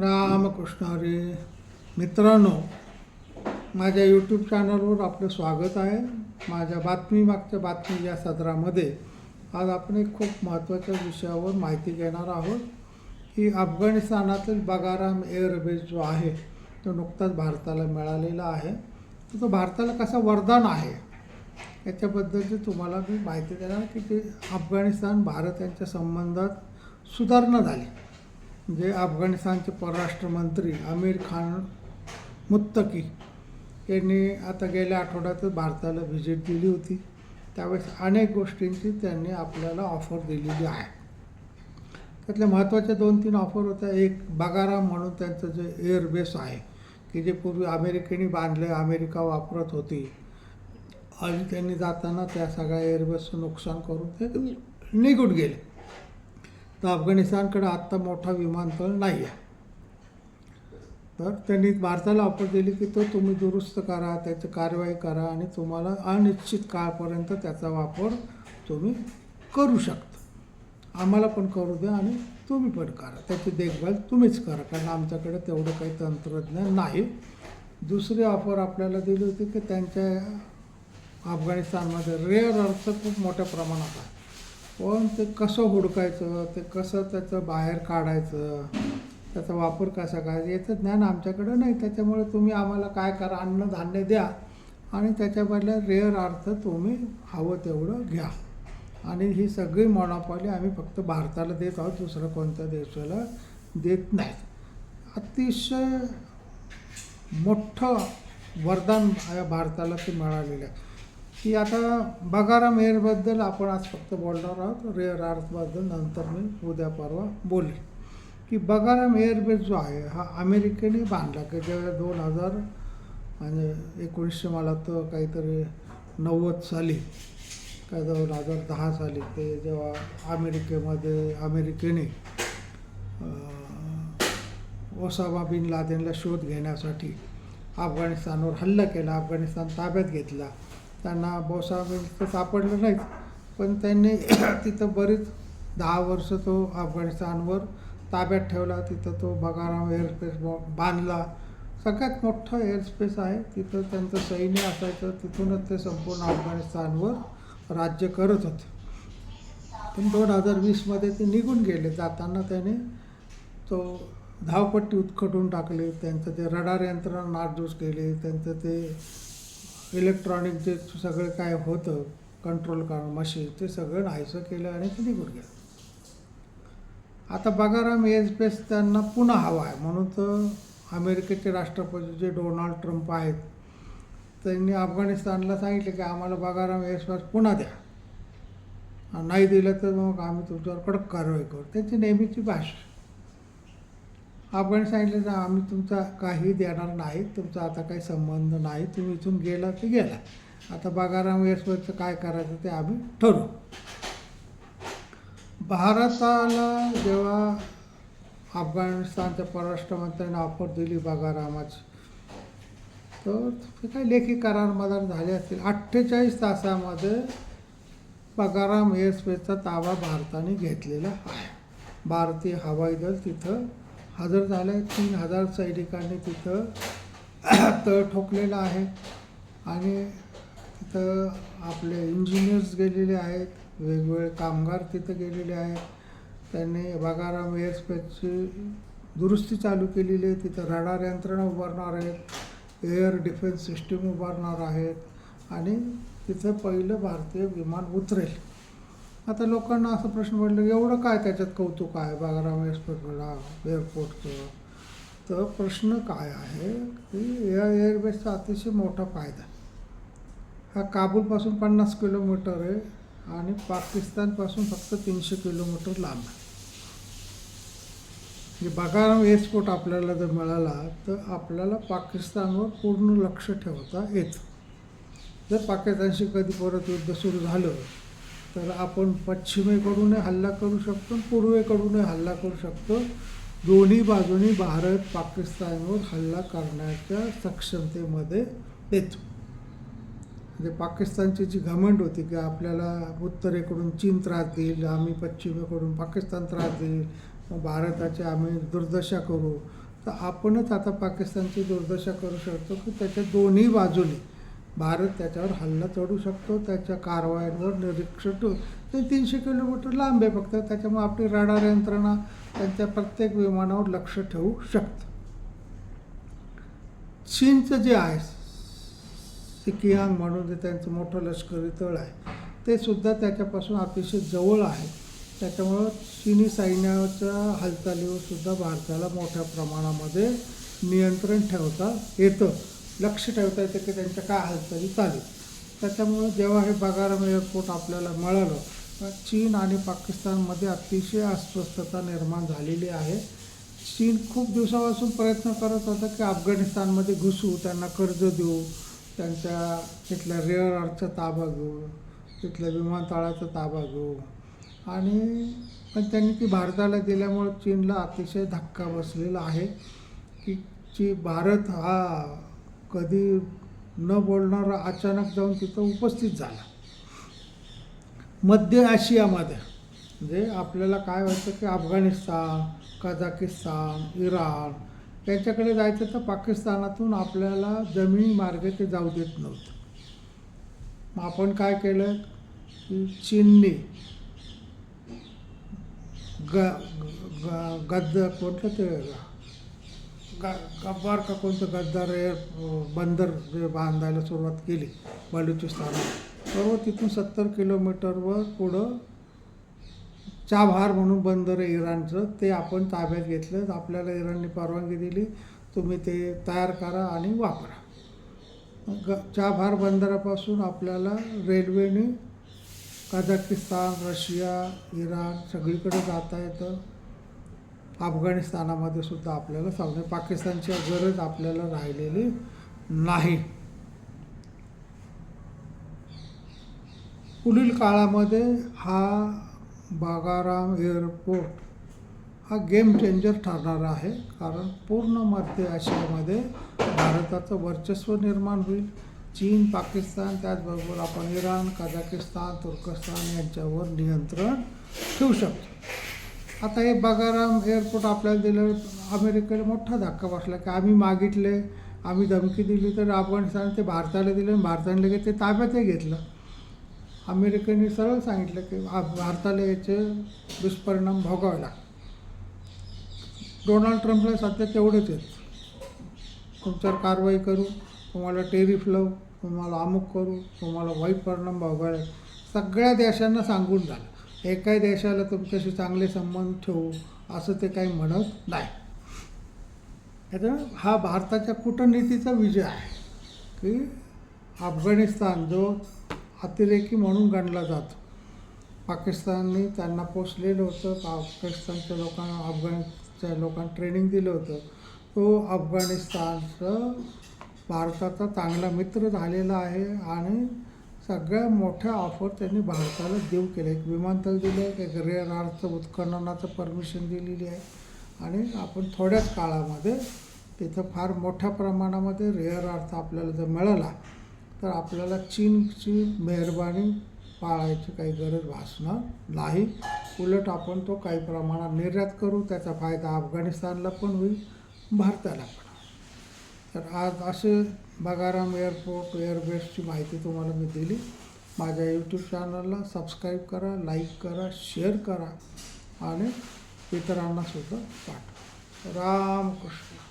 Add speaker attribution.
Speaker 1: रामकृष्ण हरी मित्रांनो माझ्या यूट्यूब चॅनलवर आपलं स्वागत आहे. माझ्या बातमी मागच्या बातमी या सदरामध्ये आज आपण एक खूप महत्त्वाच्या विषयावर माहिती घेणार आहोत की अफगाणिस्तानातील बगाराम एअरबेस जो आहे तो नुकताच भारताला मिळालेला आहे. तो भारताला कसा वरदान आहे याच्याबद्दलची तुम्हाला मी माहिती देणार की ते अफगाणिस्तान भारत यांच्या संबंधात सुधारणा झाली. जे अफगाणिस्तानचे परराष्ट्र मंत्री आमिर खान मुत्तकी यांनी आता गेल्या आठवड्यातच भारताला व्हिजिट दिली होती. त्यावेळेस अनेक गोष्टींची त्यांनी आपल्याला ऑफर दिलेली आहे. त्यातल्या महत्त्वाच्या दोन तीन ऑफर होत्या. एक बगारा म्हणून त्यांचं जे एअरबेस आहे की जे पूर्वी अमेरिकेने बांधले अमेरिका वापरत होती. आणि त्यांनी जाताना त्या सगळ्या एअरबेसचं नुकसान करून ते निघून गेले. तर अफगाणिस्तानकडं आत्ता मोठा विमानतळ नाही आहे तर त्यांनी भारताला ऑफर दिली की तो तुम्ही दुरुस्त करा त्याची कारवाई करा आणि तुम्हाला अनिश्चित काळपर्यंत त्याचा वापर तुम्ही करू शकता. आम्हाला पण करू द्या आणि तुम्ही पण करा. त्याची देखभाल तुम्हीच करा कारण आमच्याकडे तेवढं काही तंत्रज्ञान नाही. दुसरी ऑफर आपल्याला दिली होती की त्यांच्या अफगाणिस्तानमध्ये रेअर अर्थ खूप मोठ्या प्रमाणात आहे. पण ते कसं हुडकायचं ते कसं त्याचं बाहेर काढायचं त्याचा वापर कसा करायचा याचं ज्ञान आमच्याकडं नाही. त्याच्यामुळे तुम्ही आम्हाला काय करा अन्नधान्य द्या आणि त्याच्यामधल्या रेअर अर्थ तुम्ही हवं तेवढं घ्या. आणि ही सगळी मोनोपॉली आम्ही फक्त भारताला देत आहोत दुसऱ्या कोणत्या देशाला देत नाहीत अतिशय मोठं वरदान या भारताला ते मिळालेलं आहे. की आता बगाराम एअरबद्दल आपण आज फक्त बोलणार आहोत. रेअर आर्थबद्दल नंतर मी उद्या परवा बोलेन. की बगाराम एअरबेस जो आहे हा अमेरिकेने बांधला की जेव्हा दोन हजार म्हणजे एकोणीसशे मला तर काहीतरी नव्वद साली काय दोन हजार दहा साली ते जेव्हा अमेरिकेमध्ये अमेरिकेने ओसामा बिन लादेनला शोध घेण्यासाठी अफगाणिस्तानवर हल्ला केला अफगाणिस्तान ताब्यात घेतला. त्यांना बोसा तर सापडलं नाहीच पण त्यांनी तिथं बरीच दहा वर्ष तो अफगाणिस्तानवर ताब्यात ठेवला. तिथं तो बगाराम एअरस्पेस बांधला. सगळ्यात मोठं एअरस्पेस आहे. तिथं त्यांचं सैन्य असायचं. तिथूनच ते संपूर्ण अफगाणिस्तानवर राज्य करत होते. पण दोन हजार वीसमध्ये ते निघून गेले. जाताना त्याने तो धावपट्टी उत्खटून टाकले. त्यांचं ते रडार यंत्रणा नासधूस केली. त्यांचं ते इलेक्ट्रॉनिक जे सगळं काय होतं कंट्रोल करणं मशीन ते सगळं नाहीसं केलं आणि ते निघून गेलं. आता बगाराम एअरस्पेस त्यांना पुन्हा हवा आहे. म्हणून तर अमेरिकेचे राष्ट्रपती जे डोनाल्ड ट्रम्प आहेत त्यांनी अफगाणिस्तानला सांगितले की आम्हाला बगाराम एअरस्पेस पुन्हा द्या. आणि नाही दिलं तर मग आम्ही तुमच्यावर कडक कारवाई करू. त्यांची नेहमीची भाषा आपण सांगितलं तर आम्ही तुमचा काही देणार नाही तुमचा आता काही संबंध नाही तुम्ही इथून गेला ते गेला. आता बगाराम एअरस्पेसचं काय करायचं ते आम्ही ठरवू. भारताला जेव्हा अफगाणिस्तानच्या परराष्ट्र मंत्र्यांनी ऑफर दिली बगारामाची तर ते काही लेखी करार मदार झाले असतील. अठ्ठेचाळीस तासामध्ये बगाराम एअरस्पेसचा ताबा भारताने घेतलेला आहे. भारतीय हवाई दल तिथं हजर झालं आहे तीन हजार सैनिकांनी तिथं तळ ठोकलेलं आहे. आणि तिथं आपले इंजिनियर्स गेलेले आहेत. वेगवेगळे कामगार तिथं गेलेले आहेत. त्यांनी बागाराम एअरस्पेसची दुरुस्ती चालू केलेली आहे. तिथं रडार यंत्रणा उभारणार आहेत. एअर डिफेन्स सिस्टीम उभारणार आहेत. आणि तिथं पहिलं भारतीय विमान उतरेल. आता लोकांना असा प्रश्न पडला की एवढं काय त्याच्यात कौतुक आहे? बागाराम एअरपोर्टला एअरपोर्टचं तर प्रश्न काय आहे? की या एअरबेसचा अतिशय मोठा फायदा हा काबूलपासून पन्नास किलोमीटर आहे आणि पाकिस्तानपासून फक्त तीनशे किलोमीटर लांब आहे. म्हणजे बागाराम एअरपोर्ट आपल्याला जर मिळाला तर आपल्याला पाकिस्तानवर पूर्ण लक्ष ठेवता येतं. जर पाकिस्तानशी कधी परत युद्ध सुरू झालं तर आपण पश्चिमेकडूनही हल्ला करू शकतो पूर्वेकडूनही हल्ला करू शकतो. दोन्ही बाजूनी भारत पाकिस्तानवर हल्ला करण्याच्या सक्षमतेमध्ये येतो. म्हणजे पाकिस्तानची जी घमंड होती की आपल्याला उत्तरेकडून चीन त्रास देईल आम्ही पश्चिमेकडून पाकिस्तान त्रास देईल भारताची आम्ही दुर्दशा करू. तर आपणच आता पाकिस्तानची दुर्दशा करू शकतो की त्याच्या दोन्ही बाजूने भारत त्याच्यावर हल्ला चढू शकतो त्याच्या कारवायांवर निरीक्षण ठेवू. ते तीनशे किलोमीटर लांब आहे फक्त त्याच्यामुळे आपली रडार यंत्रणा त्यांच्या प्रत्येक विमानावर लक्ष ठेवू शकतं. चीनचं जे आहे सिकियांग म्हणून जे त्यांचं मोठं लष्करी तळ आहे ते सुद्धा त्याच्यापासून अतिशय जवळ आहे. त्याच्यामुळं चिनी सैन्याच्या हालचालीवर सुद्धा भारताला मोठ्या प्रमाणामध्ये नियंत्रण ठेवता येतं. लक्ष ठेवता येतं की त्यांच्या काय हालचाली चालेल त्याच्यामुळं जेव्हा हे बगारम एअरपोर्ट आपल्याला मिळालं तर चीन आणि पाकिस्तानमध्ये अतिशय अस्वस्थता निर्माण झालेली आहे. चीन खूप दिवसापासून प्रयत्न करत होता की अफगाणिस्तानमध्ये घुसू त्यांना कर्ज देऊ त्यांच्या तिथल्या रेअर आर्टचा ताबा घेऊ तिथल्या विमानतळाचा ताबा घेऊ. आणि पण त्यांनी ती भारताला दिल्यामुळे चीनला अतिशय धक्का बसलेला आहे की ची भारत हा कधी न बोलणारा अचानक जाऊन तिथं उपस्थित झाला. मध्य आशियामध्ये म्हणजे आपल्याला काय व्हायचं की अफगाणिस्तान कझाकिस्तान इराण त्यांच्याकडे जायचं तर पाकिस्तानातून आपल्याला जमिनी मार्गे ते जाऊ देत नव्हतं. मग आपण काय केलं की चीनने ग ग- गद्द कोणतं ते ग गब्बार का कोणतं गद्दार बंदर जे बांधायला सुरुवात केली बलुचिस्तानात सर्व तिथून सत्तर किलोमीटरवर पुढं चाबहार म्हणून बंदर आहे इराणचं. ते आपण ताब्यात घेतलं. आपल्याला इराणने परवानगी दिली. तुम्ही ते तयार करा आणि वापरा. ग चाबहार बंदरापासून आपल्याला रेल्वेने कझाकिस्तान रशिया इराण सगळीकडे जाता येतं. अफगाणिस्तानामध्ये सुद्धा आपल्याला सावधान पाकिस्तानची गरज आपल्याला राहिलेली नाही. पुढील काळामध्ये हा बागाराम एअरपोर्ट हा गेम चेंजर ठरणार आहे. कारण पूर्ण मध्य आशियामध्ये भारताचं वर्चस्व निर्माण होईल. चीन पाकिस्तान त्याचबरोबर आपण इराण कझाकिस्तान तुर्कस्तान यांच्यावर नियंत्रण ठेवू शकतो. आता हे बगाराम एअरपोर्ट आपल्याला दिलं अमेरिकेला मोठा धक्का बसला की आम्ही मागितले आम्ही धमकी दिली तर अफगाणिस्तान ते भारताला दिलं आणि भारताने लगेच ते ताब्यातही घेतलं. अमेरिकेने सरळ सांगितलं की भारताला याचे दुष्परिणाम भोगावे लागतात डोनाल्ड ट्रम्पला सध्या तेवढेच आहेत. तुमच्यावर कारवाई करू तुम्हाला टेरिफ लावू तुम्हाला अमुक करू तुम्हाला वाईट परिणाम भोगावे सगळ्या देशांना सांगून झालं. एकाही देशाला तुमच्याशी चांगले संबंध ठेवू असं ते काही म्हणत नाही. त्याच्यामुळे हा भारताच्या कूटनीतीचा विजय आहे की अफगाणिस्तान जो अतिरेकी म्हणून गणला जातो. पाकिस्तानने त्यांना पोचलेलं होतं पाकिस्तानच्या लोकांना अफगाणच्या लोकांना ट्रेनिंग दिलं होतं. तो अफगाणिस्तानचं भारताचा चांगला मित्र झालेला आहे आणि सगळ्या मोठ्या ऑफर त्यांनी भारताला देऊ केल्या. एक विमानतळ दिलं आहे एक रेअर आर्थचं उत्खननाचं परमिशन दिलेली आहे. आणि आपण थोड्याच काळामध्ये तिथं फार मोठ्या प्रमाणामध्ये रेअर अर्थ आपल्याला जर मिळाला तर आपल्याला चीनची मेहरबानी पाळायची काही गरज भासणार नाही. उलट आपण तो काही प्रमाणात निर्यात करू त्याचा फायदा अफगाणिस्तानला पण होईल भारताला पण तर आज असे बगाराम एअरपोर्ट एअरबेसची माहिती तुम्हाला मी दिली. माझ्या यूट्यूब चॅनलला सबस्क्राईब करा लाईक करा शेअर करा आणि इतरांनासुद्धा पाठवा. रामकृष्ण